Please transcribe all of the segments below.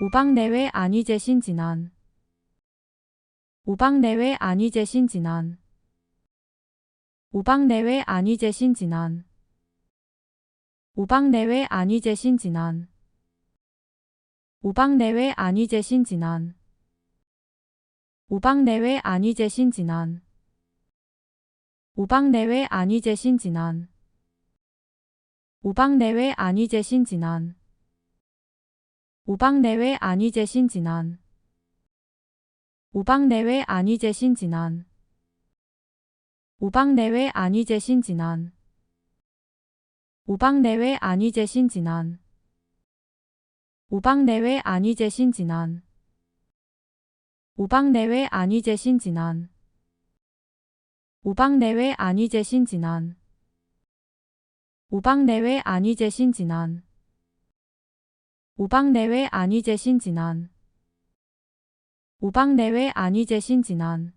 우방내외 안희재 신진환 우방내외 안희재 신진환 우방내외 안희재 신진환 우방내외 안희재 신진환 우방내외 안희재 신진환 우방내외 안희재 신진환 우방내외 안희재 신진환 우방내외 안희재 신진환 우방내외 안희재 신진환 우방내외 안희재 신진환 우방내외 안희재 신진환 우방내외 안희재 신진환 우방내외 안희재 신진환 우방내외 안희재 신진환 우방내외 안희재 신진환 우방내외 안희재 신진환 우방내외 안희재 신진환 우방내외 안희재 신진환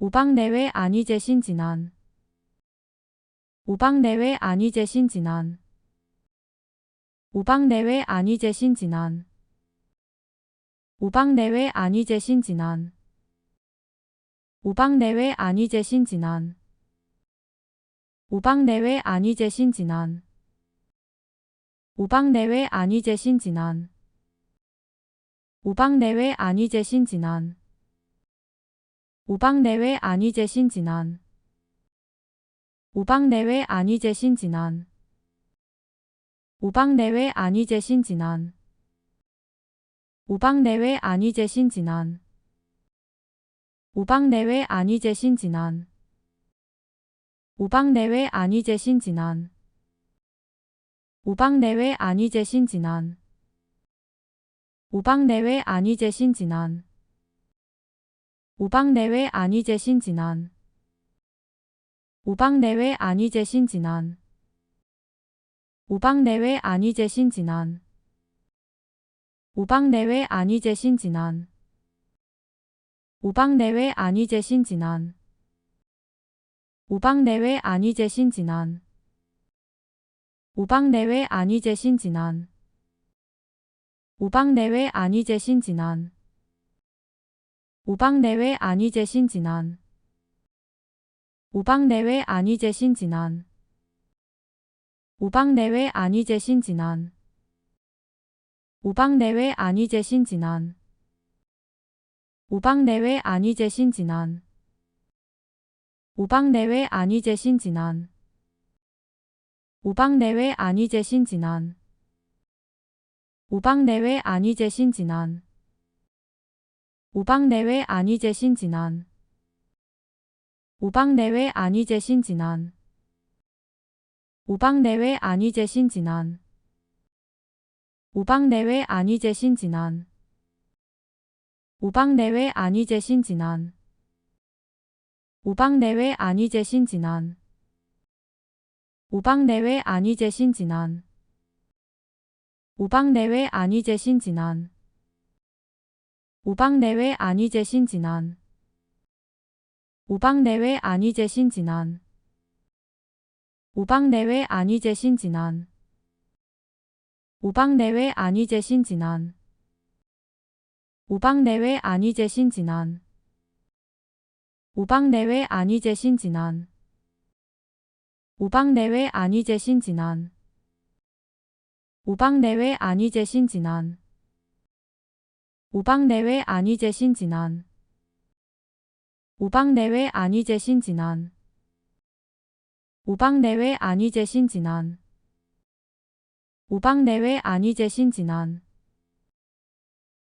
우방내외 안희재 신진환 우방내외 안희재 신진환 우방내외 안희재 신진환 우방내외 안희재 신진환 우방내외 안희재 신진환 우방내외 안희재 신진환 우방내외 안희재 신진환 우방내외 안희재 신진환 우방내외 안희재 신진환 우방내외 안희재 신진환 우방내외 안희재 신진환 우방내외 안희재 신진환 우방내외 안희재 신진환 우방내외 안희재 신진환 우방내외 안희재 신진환 우방내외 안희재 신진환 우방내외 안희재 신진환 우방내외 안희재 신진환 우방내외 안희재 신진환 우방내외 안희재 신진환 우방내외 안희재 신진환 우방내외 안희재 신진환 우방내외 안희재 신진환 우방내외 안희재 신진환 우방내외 안희재 신진환 우방내외 안희재 신진환 우방내외 안희재 신진환 우방내외 안희재 신진환 우방내외 안희재 신진환 우방내외 안희재 신진환 우방내외 안희재 신진환 우방내외 안희재 신진환 우방내외 안희재 신진환 우방내외 안희재 신진환 우방내외 안희재 신진환 우방내외 안희재 신진환 우방내외 안희재 신진환 우방내외 안희재 신진환 우방내외 안희재 신진환 우방내외 안희재 신진환 우방내외 안희재 신진환 우방내외 안희재 신진환 우방내외 안희재 신진환 우방내외 안희재 신진환 우방내외 안희재 신진환 우방내외 안희재 신진환 우방내외 안희재 신진환 우방내외 안희재 신진환 우방내외 안희재 신진환 우방내외 안희재 신진환 우방내외 안희재 신진환 우방내외 안희재 신진환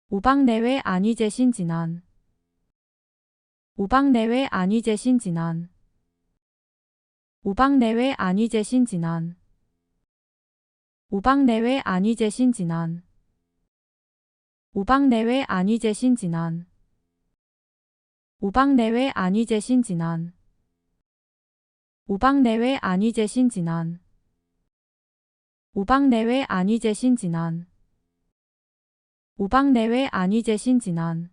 우방내외 안희재 신진환 우방내외 안희재 신진환 우방내외 안희재 신진환 우방내외 안희재 신진환 우방내외 안희재 신진환 우방내외 안희재 신진환 우방내외 안희재 신진환 우방내외 안희재 신진환 우방내외 안희재 신진환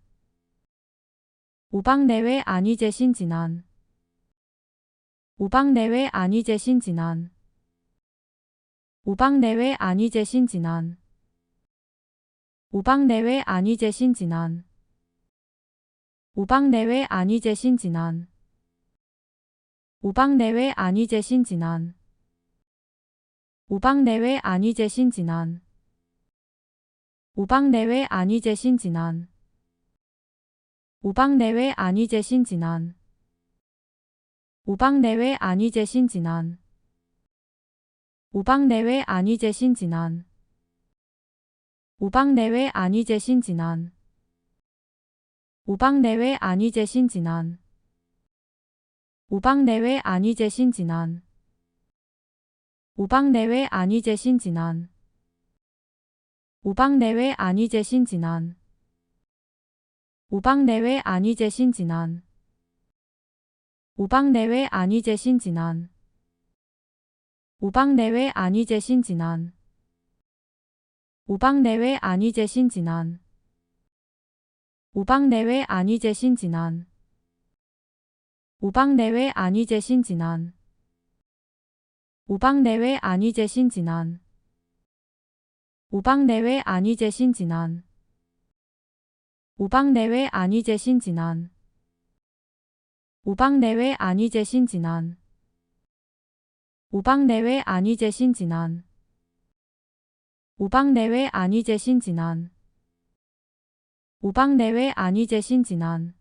우방내외 안희재 신진환 우방내외 안희재 신진환 우방내외 안희재 신진환 우박내외 안희재 신진환 우박내외 안희재 신진환 우박내외 안희재 신진환 우박내외 안희재 신진환 우박내외 안희재 신진환 우박내외 안희재 신진환 우박내외 안희재 신진환 우박내외 안희재 신진환 우박내외 안희재 신진환 우박내외 안희재 신진환 우박내외 안희재 신진환 우박내외 안희재 신진환 우박내외 안희재 신진환 우박내외 안희재 신진환 우박내외 안희재 신진환 우박내외 안희재 신진환 우박내외 안희재 신진환 우박내외 안희재 신진환 우박내외 안희재 신진환 우박내외 안희재 신진환 우박내외 안희재 신진환 우박내외 안희재 신진환 우박내외 안희재 신진환 우박내외 안희재 신진환 우박내외 안희재 신진환 우박내외 안희재 신진환